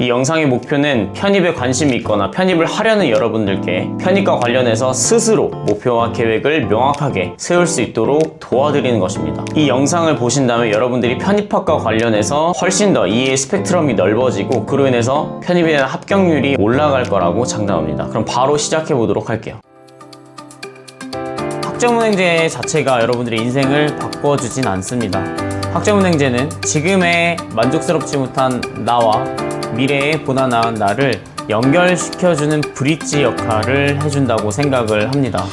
이 영상의 목표는 편입에 관심이 있거나 편입을 하려는 여러분들께 편입과 관련해서 스스로 목표와 계획을 명확하게 세울 수 있도록 도와드리는 것입니다. 이 영상을 보신다면 여러분들이 편입학과 관련해서 훨씬 더 이해의 스펙트럼이 넓어지고 그로 인해서 편입에 대한 합격률이 올라갈 거라고 장담합니다. 그럼 바로 시작해 보도록 할게요. 학점은행제 자체가 여러분들의 인생을 바꿔주진 않습니다. 학점은행제는 지금의 만족스럽지 못한 나와 미래의 보다 나은 나를 연결시켜주는 브릿지 역할을 해준다고 생각을 합니다.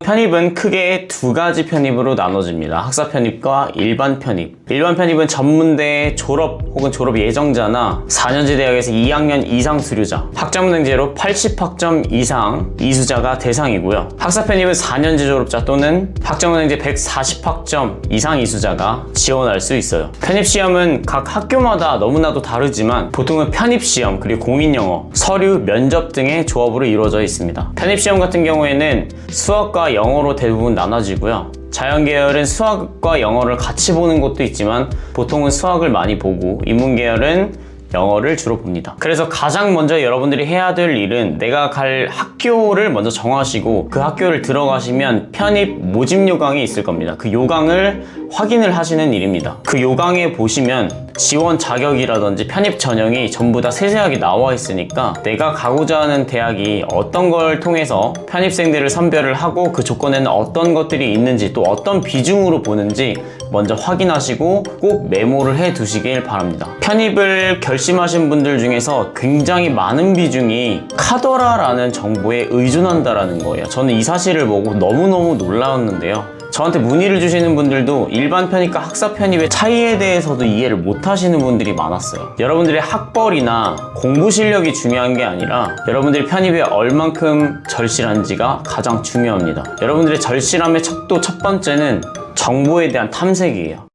편입은 크게 두 가지 편입으로 나눠집니다. 학사 편입과 일반 편입. 일반 편입은 전문대 졸업 혹은 졸업 예정자나 4년제 대학에서 2학년 이상 수료자, 학점은행제로 80학점 이상 이수자가 대상이고요. 학사 편입은 4년제 졸업자 또는 학점은행제 140학점 이상 이수자가 지원할 수 있어요. 편입 시험은 각 학교마다 너무나도 다르지만 보통은 편입 시험 그리고 공인 영어, 서류, 면접 등의 조합으로 이루어져 있습니다. 편입 시험 같은 경우에는 수학과 영어로 대부분 나눠지고요. 자연 계열은 수학과 영어를 같이 보는 곳도 있지만 보통은 수학을 많이 보고 인문 계열은 영어를 주로 봅니다. 그래서 가장 먼저 여러분들이 해야 될 일은 내가 갈 학교를 먼저 정하시고 그 학교를 들어가시면 편입 모집 요강이 있을 겁니다. 그 요강을 확인을 하시는 일입니다. 그 요강에 보시면 지원 자격이라든지 편입 전형이 전부 다 세세하게 나와 있으니까 내가 가고자 하는 대학이 어떤 걸 통해서 편입생들을 선별을 하고 그 조건에는 어떤 것들이 있는지 또 어떤 비중으로 보는지 먼저 확인하시고 꼭 메모를 해 두시길 바랍니다. 편입을 결심하신 분들 중에서 굉장히 많은 비중이 카더라라는 정보에 의존한다라는 거예요. 저는 이 사실을 보고 너무너무 놀라웠는데요. 저한테 문의를 주시는 분들도 일반 편입과 학사 편입의 차이에 대해서도 이해를 못 하시는 분들이 많았어요. 여러분들의 학벌이나 공부 실력이 중요한 게 아니라 여러분들이 편입에 얼만큼 절실한지가 가장 중요합니다. 여러분들의 절실함의 척도 첫 번째는 정보에 대한 탐색이에요.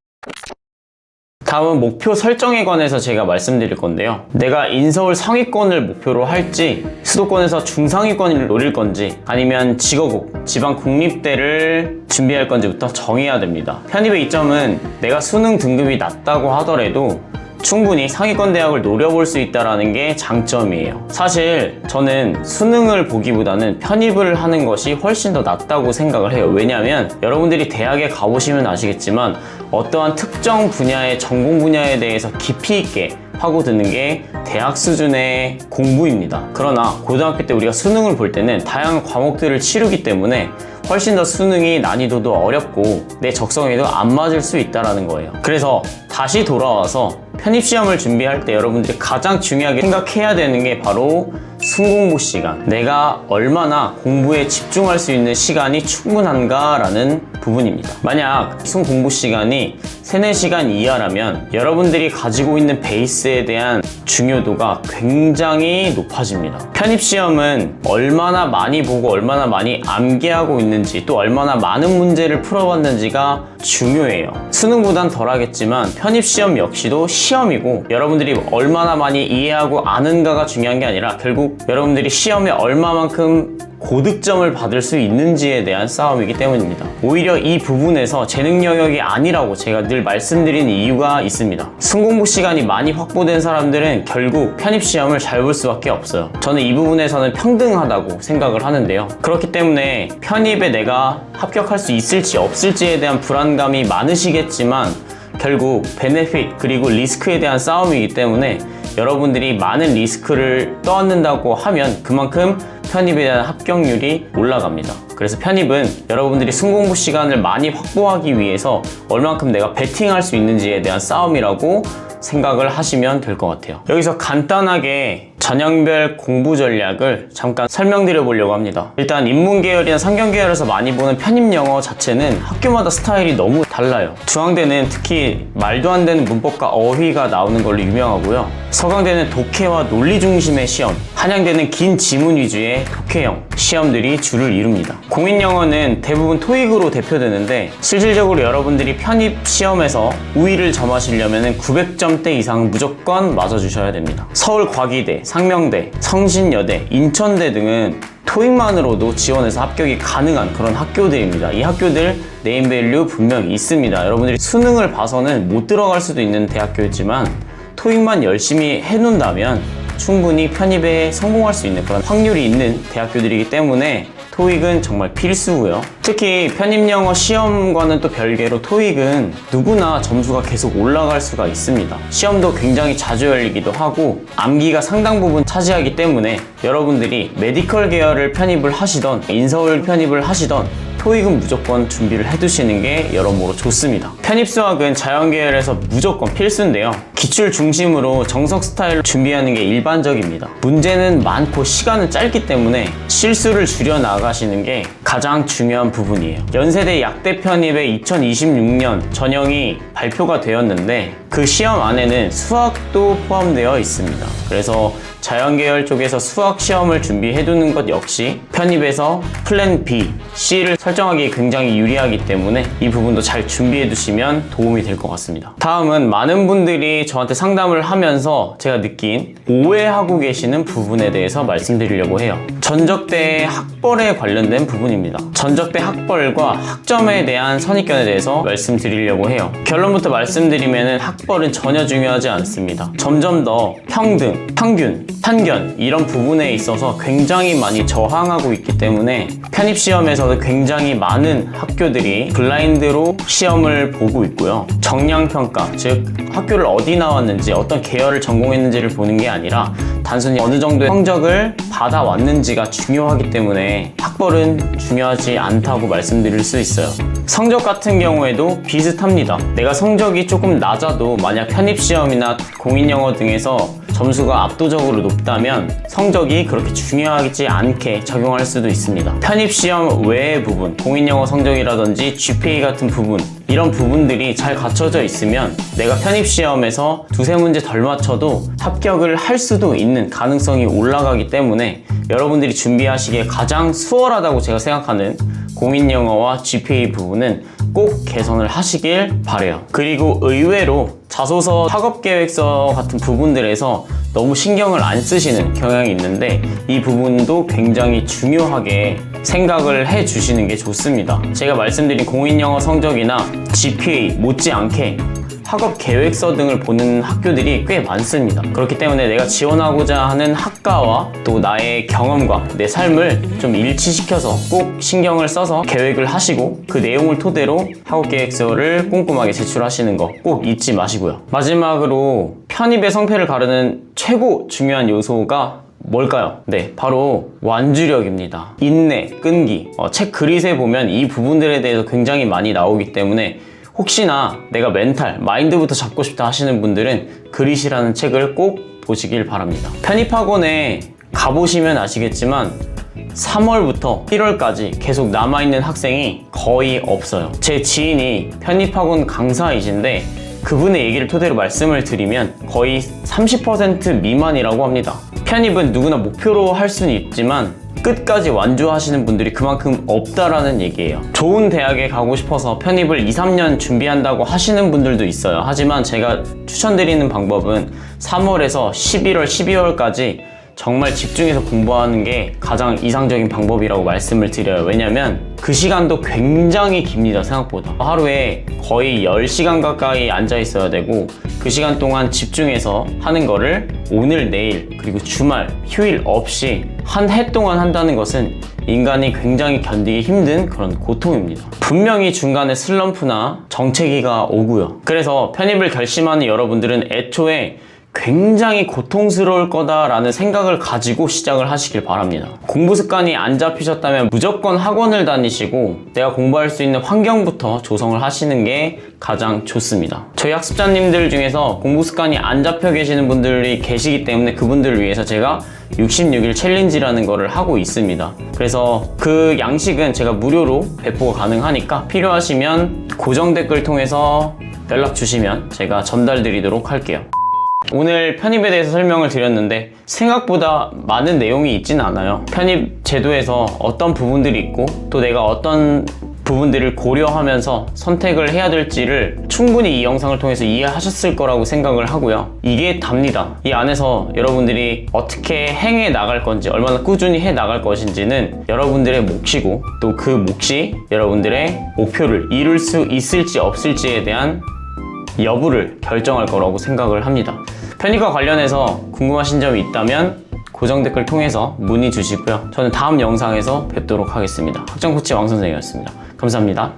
다음은 목표 설정에 관해서 제가 말씀드릴 건데요. 내가 인서울 상위권을 목표로 할지, 수도권에서 중상위권을 노릴 건지, 아니면 직업국, 지방 국립대를 준비할 건지부터 정해야 됩니다. 편입의 이점은 내가 수능 등급이 낮다고 하더라도 충분히 상위권 대학을 노려볼 수 있다는 게 장점이에요. 사실 저는 수능을 보기보다는 편입을 하는 것이 훨씬 더 낫다고 생각을 해요. 왜냐하면 여러분들이 대학에 가보시면 아시겠지만 어떠한 특정 분야의 전공 분야에 대해서 깊이 있게 파고드는 게 대학 수준의 공부입니다. 그러나 고등학교 때 우리가 수능을 볼 때는 다양한 과목들을 치르기 때문에 훨씬 더 수능이 난이도도 어렵고 내 적성에도 안 맞을 수 있다는 거예요. 그래서 다시 돌아와서 편입시험을 준비할 때 여러분들이 가장 중요하게 생각해야 되는 게 바로 순공부 시간. 내가 얼마나 공부에 집중할 수 있는 시간이 충분한가라는 부분입니다. 만약 순공부 시간이 3, 4시간 이하라면 여러분들이 가지고 있는 베이스에 대한 중요도가 굉장히 높아집니다. 편입시험은 얼마나 많이 보고 얼마나 많이 암기하고 있는지 또 얼마나 많은 문제를 풀어봤는지가 중요해요. 수능보단 덜 하겠지만 편입시험 역시도 시험 이고 여러분들이 얼마나 많이 이해하고 아는가가 중요한 게 아니라 결국 여러분들이 시험에 얼마만큼 고득점을 받을 수 있는지에 대한 싸움이기 때문입니다. 오히려 이 부분에서 재능 영역이 아니라고 제가 늘 말씀드리는 이유가 있습니다. 순공부 시간이 많이 확보된 사람들은 결국 편입시험을 잘 볼 수밖에 없어요. 저는 이 부분에서는 평등하다고 생각을 하는데요. 그렇기 때문에 편입에 내가 합격할 수 있을지 없을지에 대한 불안감이 많으시겠지만 결국 베네핏 그리고 리스크에 대한 싸움이기 때문에 여러분들이 많은 리스크를 떠안는다고 하면 그만큼 편입에 대한 합격률이 올라갑니다. 그래서 편입은 여러분들이 순공부 시간을 많이 확보하기 위해서 얼만큼 내가 베팅할 수 있는지에 대한 싸움이라고 생각을 하시면 될 것 같아요. 여기서 간단하게 전형별 공부 전략을 잠깐 설명드려 보려고 합니다. 일단 인문계열이나 상경계열에서 많이 보는 편입 영어 자체는 학교마다 스타일이 너무 달라요. 중앙대는 특히 말도 안 되는 문법과 어휘가 나오는 걸로 유명하고요. 서강대는 독해와 논리 중심의 시험, 한양대는 긴 지문 위주의 독해형 시험들이 주를 이룹니다. 공인영어는 대부분 토익으로 대표되는데 실질적으로 여러분들이 편입 시험에서 우위를 점하시려면 900점대 이상 무조건 맞아주셔야 됩니다. 서울 과기대, 상명대, 성신여대, 인천대 등은 토익만으로도 지원해서 합격이 가능한 그런 학교들입니다. 이 학교들 네임밸류 분명히 있습니다. 여러분들이 수능을 봐서는 못 들어갈 수도 있는 대학교였지만 토익만 열심히 해놓는다면 충분히 편입에 성공할 수 있는 그런 확률이 있는 대학교들이기 때문에 토익은 정말 필수고요. 특히 편입영어 시험과는 또 별개로 토익은 누구나 점수가 계속 올라갈 수가 있습니다. 시험도 굉장히 자주 열리기도 하고 암기가 상당 부분 차지하기 때문에 여러분들이 메디컬 계열을 편입을 하시던 인서울 편입을 하시던 토익은 무조건 준비를 해두시는 게 여러모로 좋습니다. 편입 수학은 자연 계열에서 무조건 필수인데요. 기출 중심으로 정석 스타일로 준비하는 게 일반적입니다. 문제는 많고 시간은 짧기 때문에 실수를 줄여 나가시는 게 가장 중요한 부분이에요. 연세대 약대 편입의 2026년 전형이 발표가 되었는데 그 시험 안에는 수학도 포함되어 있습니다. 그래서 자연계열 쪽에서 수학 시험을 준비해 두는 것 역시 편입에서 플랜 B, C를 설정하기 굉장히 유리하기 때문에 이 부분도 잘 준비해 두시면 도움이 될 것 같습니다. 다음은 많은 분들이 저한테 상담을 하면서 제가 느낀 오해하고 계시는 부분에 대해서 말씀드리려고 해요. 전적대 학벌에 관련된 부분입니다. 전적대 학벌과 학점에 대한 선입견에 대해서 말씀드리려고 해요. 결론부터 말씀드리면 학 벌은 전혀 중요하지 않습니다. 점점 더 평등, 평균, 편견 이런 부분에 있어서 굉장히 많이 저항하고 있기 때문에 편입 시험에서도 굉장히 많은 학교들이 블라인드로 시험을 보고 있고요. 정량 평가, 즉 학교를 어디 나왔는지 어떤 계열을 전공했는지를 보는 게 아니라 단순히 어느 정도의 성적을 받아왔는지가 중요하기 때문에 학벌은 중요하지 않다고 말씀드릴 수 있어요. 성적 같은 경우에도 비슷합니다. 내가 성적이 조금 낮아도 만약 편입시험이나 공인영어 등에서 점수가 압도적으로 높다면 성적이 그렇게 중요하지 않게 적용할 수도 있습니다. 편입시험 외의 부분, 공인영어 성적이라든지 GPA 같은 부분, 이런 부분들이 잘 갖춰져 있으면 내가 편입시험에서 두세 문제 덜 맞춰도 합격을 할 수도 있는 가능성이 올라가기 때문에 여러분들이 준비하시기에 가장 수월하다고 제가 생각하는 공인영어와 GPA 부분은 꼭 개선을 하시길 바래요. 그리고 의외로 자소서 학업계획서 같은 부분들에서 너무 신경을 안 쓰시는 경향이 있는데 이 부분도 굉장히 중요하게 생각을 해 주시는 게 좋습니다. 제가 말씀드린 공인영어 성적이나 GPA 못지않게 학업 계획서 등을 보는 학교들이 꽤 많습니다. 그렇기 때문에 내가 지원하고자 하는 학과와 또 나의 경험과 내 삶을 좀 일치시켜서 꼭 신경을 써서 계획을 하시고 그 내용을 토대로 학업 계획서를 꼼꼼하게 제출하시는 거 꼭 잊지 마시고요. 마지막으로 편입의 성패를 가르는 최고 중요한 요소가 뭘까요? 네, 바로 완주력입니다. 인내, 끈기. 어, 책 그릿에 보면 이 부분들에 대해서 굉장히 많이 나오기 때문에 혹시나 내가 멘탈, 마인드부터 잡고 싶다 하시는 분들은 그릿이라는 책을 꼭 보시길 바랍니다. 편입학원에 가보시면 아시겠지만 3월부터 1월까지 계속 남아있는 학생이 거의 없어요. 제 지인이 편입학원 강사이신데 그분의 얘기를 토대로 말씀을 드리면 거의 30% 미만이라고 합니다. 편입은 누구나 목표로 할 수는 있지만 끝까지 완주하시는 분들이 그만큼 없다라는 얘기예요. 좋은 대학에 가고 싶어서 편입을 2, 3년 준비한다고 하시는 분들도 있어요. 하지만 제가 추천드리는 방법은 3월에서 11월, 12월까지 정말 집중해서 공부하는 게 가장 이상적인 방법이라고 말씀을 드려요. 왜냐면 그 시간도 굉장히 깁니다, 생각보다. 하루에 거의 10시간 가까이 앉아 있어야 되고 그 시간 동안 집중해서 하는 거를 오늘, 내일, 그리고 주말, 휴일 없이 한 해 동안 한다는 것은 인간이 굉장히 견디기 힘든 그런 고통입니다. 분명히 중간에 슬럼프나 정체기가 오고요. 그래서 편입을 결심하는 여러분들은 애초에 굉장히 고통스러울 거다라는 생각을 가지고 시작을 하시길 바랍니다. 공부 습관이 안 잡히셨다면 무조건 학원을 다니시고 내가 공부할 수 있는 환경부터 조성을 하시는 게 가장 좋습니다. 저희 학습자님들 중에서 공부 습관이 안 잡혀 계시는 분들이 계시기 때문에 그분들을 위해서 제가 66일 챌린지라는 거를 하고 있습니다. 그래서 그 양식은 제가 무료로 배포가 가능하니까 필요하시면 고정 댓글 통해서 연락 주시면 제가 전달 드리도록 할게요. 오늘 편입에 대해서 설명을 드렸는데 생각보다 많은 내용이 있지는 않아요. 편입 제도에서 어떤 부분들이 있고 또 내가 어떤 부분들을 고려하면서 선택을 해야 될지를 충분히 이 영상을 통해서 이해하셨을 거라고 생각을 하고요. 이게 답니다. 이 안에서 여러분들이 어떻게 행해 나갈 건지, 얼마나 꾸준히 해 나갈 것인지는 여러분들의 몫이고 또 그 몫이 여러분들의 목표를 이룰 수 있을지 없을지에 대한 여부를 결정할 거라고 생각을 합니다. 편입과 관련해서 궁금하신 점이 있다면 고정 댓글 통해서 문의 주시고요. 저는 다음 영상에서 뵙도록 하겠습니다. 학장 코치 왕 선생이었습니다. 감사합니다.